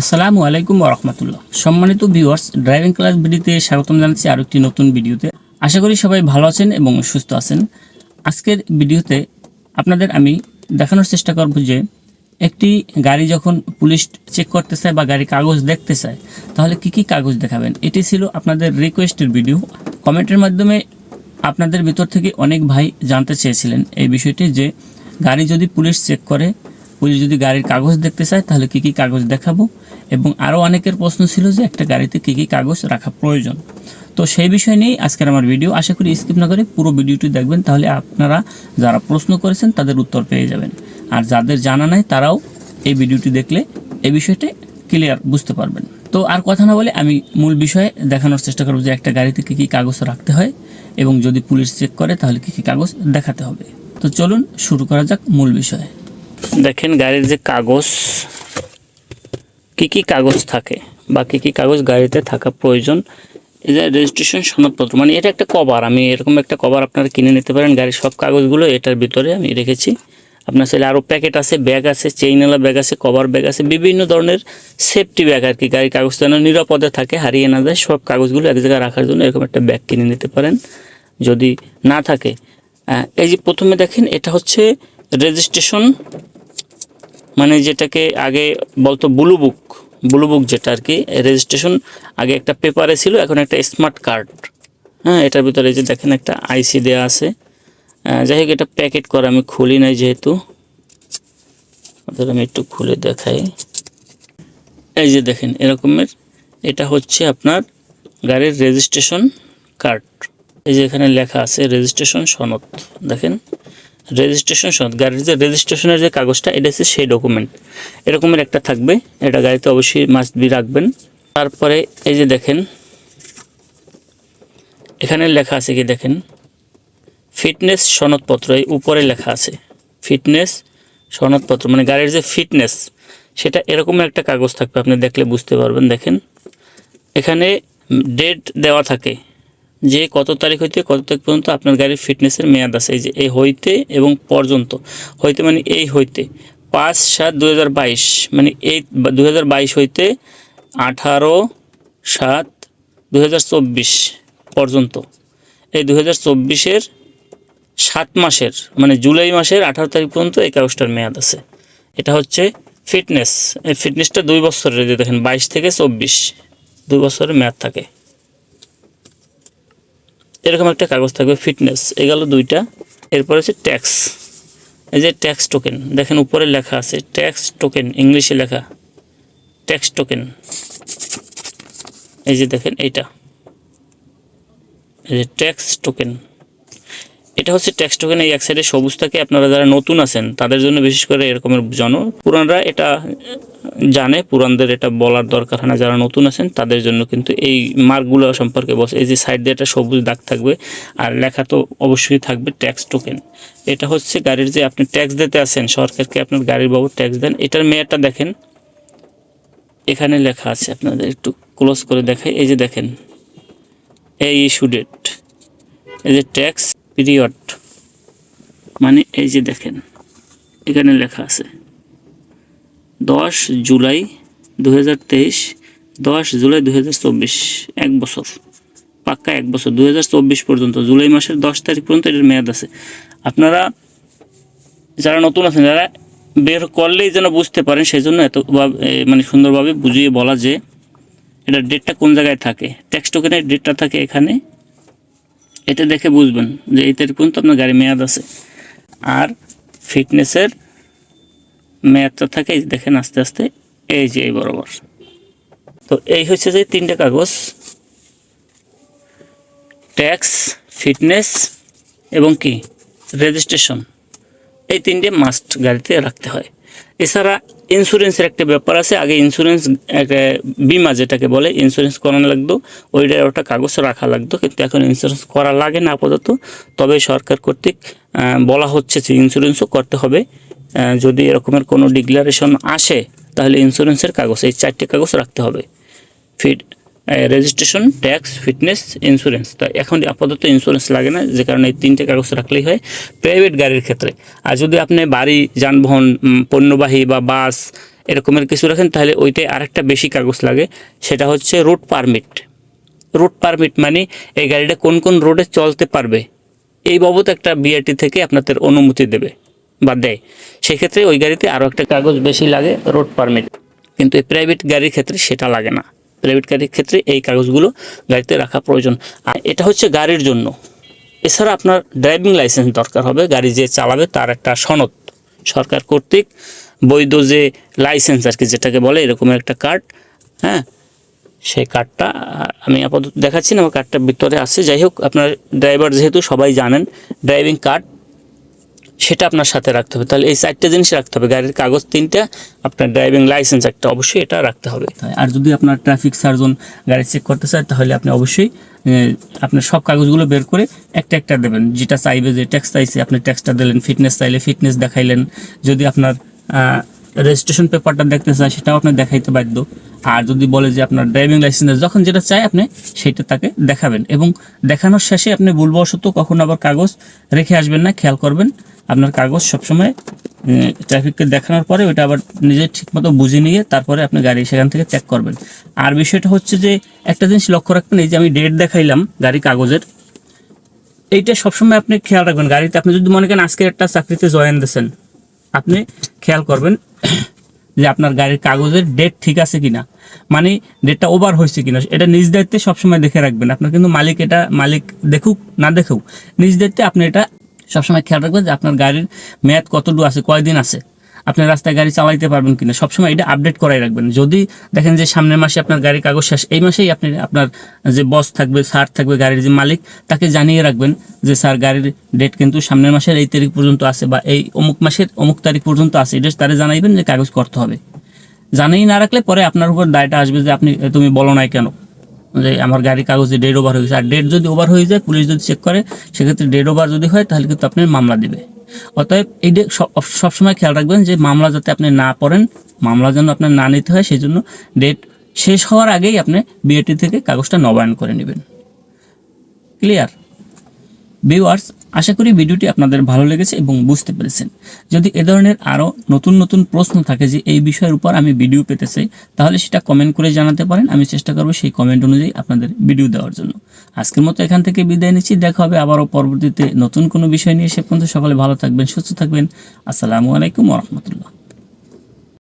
আসসালামু আলাইকুম রহমতুল্লাহ। সম্মানিত ভিউয়ার্স, ড্রাইভিং ক্লাস ভিডিওতে স্বাগতম জানাচ্ছি আরও একটি নতুন ভিডিওতে। আশা করি সবাই ভালো আছেন এবং সুস্থ আছেন। আজকের ভিডিওতে আপনাদের আমি দেখানোর চেষ্টা করব যে, একটি গাড়ি যখন পুলিশ চেক করতে চায় বা গাড়ি কাগজ দেখতে চায়, তাহলে কি কি কাগজ দেখাবেন? এটি ছিল আপনাদের রিকোয়েস্টের ভিডিও কমেন্টের মাধ্যমে আপনাদের ভিতর থেকে অনেক ভাই জানতে চেয়েছিলেন এই বিষয়টি যে, গাড়ি যদি পুলিশ চেক করে পুলিশ যদি গাড়ির কাগজ দেখতে চায়, তাহলে কি কি কাগজ দেখাবো? এবং আরও অনেকের প্রশ্ন ছিল যে একটা গাড়িতে কি কি কাগজ রাখা প্রয়োজন। তো সেই বিষয় নিয়েই আজকের আমার ভিডিও। আশা করি স্কিপ না করে পুরো ভিডিওটি দেখবেন, তাহলে আপনারা যারা প্রশ্ন করেছেন, তাদের উত্তর পেয়ে যাবেন। আর যাদের জানা নাই, তারাও এই ভিডিওটি দেখলে এই বিষয়টি ক্লিয়ার বুঝতে পারবেন। তো আর কথা না বলে আমি মূল বিষয়ে দেখানোর চেষ্টা করব যে একটা গাড়িতে কী কী কাগজ রাখতে হয়, এবং যদি পুলিশ চেক করে, তাহলে কী কী কাগজ দেখাতে হবে। তো চলুন শুরু করা যাক মূল বিষয়ে। দেখেন গাড়ির যে কাগজ, কি কি কাগজ থাকে বা কি কি কাগজ গাড়িতে থাকা প্রয়োজন, এই যে রেজিস্ট্রেশন সনদপত্র মানে এটা একটা কভার আমি এরকম একটা কভার আপনারা কিনে নিতে পারেন, গাড়ির সব কাগজগুলো এটার ভিতরে আমি রেখেছি। আপনার ছেলে আরও প্যাকেট আছে ব্যাগ আছে চেইনওয়ালা ব্যাগ আছে কভার ব্যাগ আছে, বিভিন্ন ধরনের সেফটি ব্যাগ আর কি, গাড়ির কাগজ যেন নিরাপদে থাকে, হারিয়ে না যায়, সব কাগজগুলো এক জায়গায় রাখার জন্য এরকম একটা ব্যাগ কিনে নিতে পারেন। যদি না থাকে এই যে প্রথমে দেখেন, এটা হচ্ছে রেজিস্ট্রেশন মানে যেটাকে আগে বলতো ব্লু বুক ব্লু বুক যেটা আর কি রেজিস্ট্রেশন আগে একটা পেপারে ছিল, এখন একটা স্মার্ট কার্ড হ্যাঁ এটার ভিতরে যে দেখেন একটা আইসি দেওয়া আছে। যাই হোক, এটা প্যাকেট করা আমি খুলি নাই যেহেতু। আমি একটু খুলে দেখাই। এই যে দেখেন, এরকমের। এটা হচ্ছে আপনার গাড়ির রেজিস্ট্রেশন কার্ড এই যে এখানে লেখা আছে রেজিস্ট্রেশন সনদ, দেখেন। রেজিস্ট্রেশন সনদ গাড়ির যে রেজিস্ট্রেশনের যে কাগজটা, এটা হচ্ছে সেই ডকুমেন্ট এরকমের একটা থাকবে, এটা গাড়িতে অবশ্যই মাস্ট বি রাখবেন। তারপরে এই যে দেখেন, এখানে লেখা আছে কি দেখেন? ফিটনেস সনদপত্র, এই উপরে লেখা আছে। ফিটনেস সনদপত্র মানে গাড়ির যে ফিটনেস সেটা এরকম একটা কাগজ থাকবে, আপনি দেখলে বুঝতে পারবেন। দেখেন, এখানে ডেট দেওয়া থাকে। যে কত তারিখ হইতে, কত তারিখ পর্যন্ত আপনার গাড়ির ফিটনেসের মেয়াদ আছে? এই যে, এই হইতে এবং পর্যন্ত। হইতে মানে এই হইতে। পাঁচ সাত দু মানে এই দুহাজার বাইশ হইতে আঠারো সাত দু পর্যন্ত। এই দু হাজার চব্বিশের সাত মাসের মানে জুলাই মাসের আঠারো তারিখ পর্যন্ত এই কাগজটার মেয়াদ আছে। এটা হচ্ছে ফিটনেস এই ফিটনেসটা দুই বছরের দেখেন, বাইশ থেকে চব্বিশ, দুই বছরের মেয়াদ থাকে। এরকম একটা কাগজ থাকবে ফিটনেস, এ গেল দুইটা। এরপর হচ্ছে ট্যাক্স। এই যে ট্যাক্স টোকেন, দেখেন উপরে লেখা আছে, ট্যাক্স টোকেন, ইংলিশে লেখা, ট্যাক্স টোকেন। এই যে দেখেন এইটা। এই যে ট্যাক্স টোকেন। এটা হচ্ছে ট্যাক্স টোকেন এই এক সাইডে সবুজ থাকে। আপনারা যারা নতুন আছেন, তাদের জন্য বিশেষ করে এরকমের জানো পুরানরা এটা জানে, পুরানদের এটা বলার দরকার হয় না। যারা নতুন আছেন, তাদের জন্য কিন্তু এই মার্কগুলো সম্পর্কে বলছে এই যে সাইড দিয়ে একটা সবুজ দাগ থাকবে, আর লেখা তো অবশ্যই থাকবে ট্যাক্স টোকেন এটা হচ্ছে গাড়ির যে আপনি ট্যাক্স দিতে আছেন, সরকারকে আপনার গাড়ির বাবু ট্যাক্স দেন। এটার মেয়াদটা দেখেন। এখানে লেখা আছে, আপনাদের একটু ক্লোজ করে দেখাই। এই যে দেখেন, এই ইস্যু ডেট এই যে ট্যাক্স পিরিয়ড। মানে এই যে দেখেন, এখানে লেখা আছে, দশ জুলাই দু হাজার তেইশ, দশ জুলাই দু হাজার চব্বিশ, এক বছর, পাক্কা এক বছর দু হাজার চব্বিশ পর্যন্ত, জুলাই মাসের দশ তারিখ পর্যন্ত এটার মেয়াদ আছে। আপনারা যারা নতুন আছেন, যারা বের করলেই যেন বুঝতে পারেন সেই জন্য এত মানে সুন্দরভাবে বুঝিয়ে বলা যে, এটা ডেটটা কোন জায়গায় থাকে। ট্যাক্স টোকেনের ডেটটা থাকে এখানে। এটা দেখে বুঝবেন যে এই তারিখ পর্যন্ত আপনার গাড়ি মেয়াদ আছে। আর ফিটনেসের মেয়াদটা থাকে দেখেন আস্তে আস্তে, এই যে এই বরাবর। তো এই হচ্ছে যে তিনটে কাগজ। ট্যাক্স ফিটনেস এবং কি? রেজিস্ট্রেশন এই তিনটে মাস্ট গাড়িতে রাখতে হয়। এছাড়া ইন্স্যুরেন্সের একটা ব্যাপার আছে, আগে ইন্স্যুরেন্স একটা বিমা যেটাকে বলে ইন্স্যুরেন্স করানো লাগতো, ওইটার ওটা কাগজ রাখা লাগতো, কিন্তু এখন ইন্স্যুরেন্স করা লাগে না আপাতত। তবে সরকার কর্তৃক বলা হচ্ছে যে ইন্স্যুরেন্সও করতে হবে। যদি এরকমের কোনো ডিক্লারেশন আসে, তাহলে ইন্স্যুরেন্সের কাগজ, এই চারটে কাগজ রাখতে হবে। Fit registration tax fitness insurance তা এখন আপাতত ইন্স্যুরেন্স লাগে না, যে কারণে এই তিনটে কাগজ রাখলেই হয় প্রাইভেট গাড়ির ক্ষেত্রে। আর যদি আপনি বাড়ি, যানবাহন পণ্যবাহী বা বাস এরকমের কিছু রাখেন, তাহলে ওইটাই আরেকটা বেশি কাগজ লাগে। সেটা হচ্ছে রুট পারমিট রুট পারমিট মানে এই গাড়িটা কোন কোন রোডে চলতে পারবে, এই বাবদ একটা বিআরটি থেকে আপনাদের অনুমতি দেবে বা দেয়। সেক্ষেত্রে ওই গাড়িতে আরও একটা কাগজ বেশি লাগে রোড পারমিট কিন্তু এই প্রাইভেট গাড়ির ক্ষেত্রে সেটা লাগে না। প্রাইভেট ক্ষেত্রে এই কাগজগুলো গাড়িতে রাখা প্রয়োজন। আর এটা হচ্ছে গাড়ির জন্য। এছাড়া আপনার ড্রাইভিং লাইসেন্স দরকার হবে, গাড়ি যে চালাবে তার একটা সনদ। সরকার কর্তৃক বৈধ যে লাইসেন্স আর কি যেটাকে বলে এরকমের একটা কার্ড হ্যাঁ? সেই কার্ডটা আমি আপাতত দেখাচ্ছি না, আমার কার্ডটা ভিতরে আছে। যাই হোক, আপনার ড্রাইভার যেহেতু সবাই জানেন ড্রাইভিং কার্ড সেটা আপনার সাথে রাখতে হবে। তাহলে এই চারটে জিনিস রাখতে হবে। গাড়ির কাগজ তিনটা, আপনার ড্রাইভিং লাইসেন্স একটা অবশ্যই এটা রাখতে হবে। আর যদি আপনার ট্রাফিক সার্জন গাড়ি চেক করতে চায়, তাহলে আপনি অবশ্যই আপনার সব কাগজগুলো বের করে একটা একটা দেবেন। যেটা চাইবে যে ট্যাক্স চাইছে, আপনি ট্যাক্সটা দিলেন ফিটনেস চাইলে ফিটনেস দেখাইলেন। যদি আপনার রেজিস্ট্রেশন পেপারটা দেখতে চায়, সেটাও আপনি দেখাইতে বাধ্য। আর যদি বলে যে আপনার ড্রাইভিং লাইসেন্স যখন যেটা চাই আপনি সেটা তাকে দেখাবেন। এবং দেখানোর শেষে আপনি ভুলবশত কখন আবার কাগজ রেখে আসবেন না, খেয়াল করবেন। আপনার কাগজ সবসময় ট্রাফিককে দেখানোর পরে ওটা আবার নিজে ঠিকমতো বুঝে নিয়ে তারপরে আপনি গাড়ি সেখান থেকে চেক করবেন। আর বিষয়টা হচ্ছে যে, একটা জিনিস লক্ষ্য রাখবেন, এই যে আমি ডেট দেখাইলাম গাড়ি কাগজের, এইটা সবসময় আপনি খেয়াল রাখবেন। গাড়িতে আপনি যদি মনে করেন আজকে একটা চাকরিতে জয়েন দিয়েছেন, আপনি খেয়াল করবেন যে আপনার গাড়ির কাগজের ডেট ঠিক আছে কিনা। মানে ডেটটা ওভার হয়েছে কিনা, এটা নিজ দায়িত্বে সবসময় দেখে রাখবেন। আপনার কিন্তু মালিক এটা, মালিক দেখুক, না দেখুক, নিজ দায়িত্বে আপনি এটা সবসময় খেয়াল রাখবেন যে আপনার গাড়ির মেয়াদ কতটুকু আছে, কয়দিন আছে। আপনি রাস্তায় গাড়ি চালাইতে পারবেন কিনা, সবসময় এটা আপডেট করাই রাখবেন। যদি দেখেন যে সামনের মাসে আপনার গাড়ির কাগজ শেষ, এই মাসেই আপনি আপনার যে বস থাকবে স্যার থাকবে, গাড়ির যে মালিক, তাকে জানিয়ে রাখবেন যে স্যার গাড়ির ডেট কিন্তু সামনের মাসের এই তারিখ পর্যন্ত আছে বা এই অমুক মাসের অমুক তারিখ পর্যন্ত আছে। এটা তারা জানাইবেন যে কাগজ করতে হবে। জানিয়ে না রাখলে পরে আপনার উপর দায়টা আসবে যে, আপনি, তুমি বলো নাই কেন? যে আমার গাড়ির কাগজে ডেট ওভার হয়ে গেছে। আর ডেট যদি ওভার হয়ে যায় পুলিশ যদি চেক করে, সেক্ষেত্রে ডেট ওভার যদি হয়, তাহলে কিন্তু আপনি মামলা দেবে। অতএব এই ডেট সবসময় খেয়াল রাখবেন যে মামলা যাতে আপনি না পড়েন, মামলা যেন আপনার না নিতে হয়, সেই জন্য ডেট শেষ হওয়ার আগেই আপনি বিএটি থেকে কাগজটা নবায়ন করে নেবেন। ক্লিয়ার ভিউয়ার্স আশা করি ভিডিওটি আপনাদের ভালো লেগেছে এবং বুঝতে পেরেছেন। যদি এ ধরনের আরও নতুন নতুন প্রশ্ন থাকে যে এই বিষয়ের উপর আমি ভিডিও পেতে চাই, তাহলে সেটা কমেন্ট করে জানাতে পারেন। আমি চেষ্টা করব সেই কমেন্ট অনুযায়ী আপনাদের ভিডিও দেওয়ার জন্য। আজকের মতো এখান থেকে বিদায় নিচ্ছি। দেখা হবে আবারও পরবর্তীতে নতুন কোনো বিষয় নিয়ে। সে পর্যন্ত সকলে ভালো থাকবেন, সুস্থ থাকবেন। আসসালামু আলাইকুম রহমতুল্লাহ।